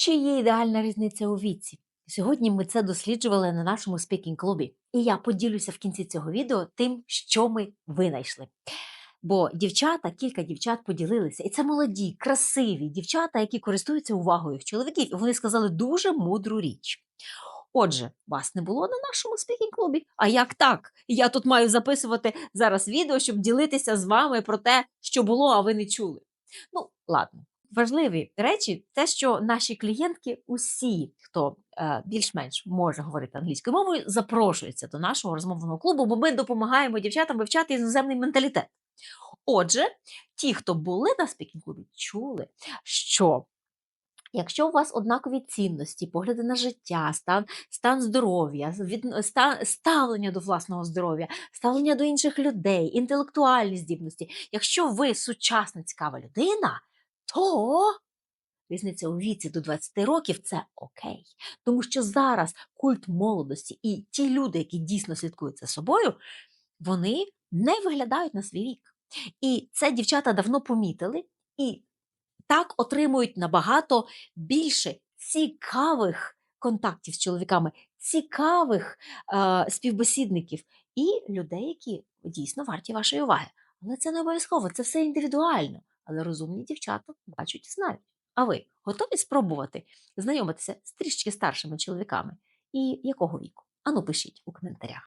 Чи є ідеальна різниця у віці? Сьогодні ми це досліджували на нашому спікінг клубі, і я поділюся в кінці цього відео тим, що ми винайшли. Бо дівчата, кілька дівчат поділилися, і це молоді, красиві дівчата, які користуються увагою в чоловіків, і вони сказали дуже мудру річ. Отже, вас не було на нашому спікінг клубі. А як так? Я тут маю записувати зараз відео, щоб ділитися з вами про те, що було, а ви не чули. Ну, ладно. Важливі речі, те, що наші клієнтки, усі, хто е, більш-менш може говорити англійською мовою, запрошуються до нашого розмовного клубу, бо ми допомагаємо дівчатам вивчати іноземний менталітет. Отже, ті, хто були на спікінг клубі, чули, що Якщо у вас однакові цінності, погляди на життя, стан, стан здоров'я, від, ста, ставлення до власного здоров'я, ставлення до інших людей, інтелектуальні здібності, якщо ви сучасна цікава людина, то різниця у віці до 20 років це окей. Тому що зараз культ молодості і ті люди, які дійсно слідкують за собою, вони не виглядають на свій вік. І це дівчата давно помітили. і так отримують набагато більше цікавих контактів з чоловіками, цікавих е, співбесідників і людей, які дійсно варті вашої уваги. Але це не обов'язково, це все індивідуально. Але розумні дівчата бачать і знають. А ви готові спробувати знайомитися з трішки старшими чоловіками? І якого віку? Ану, пишіть у коментарях.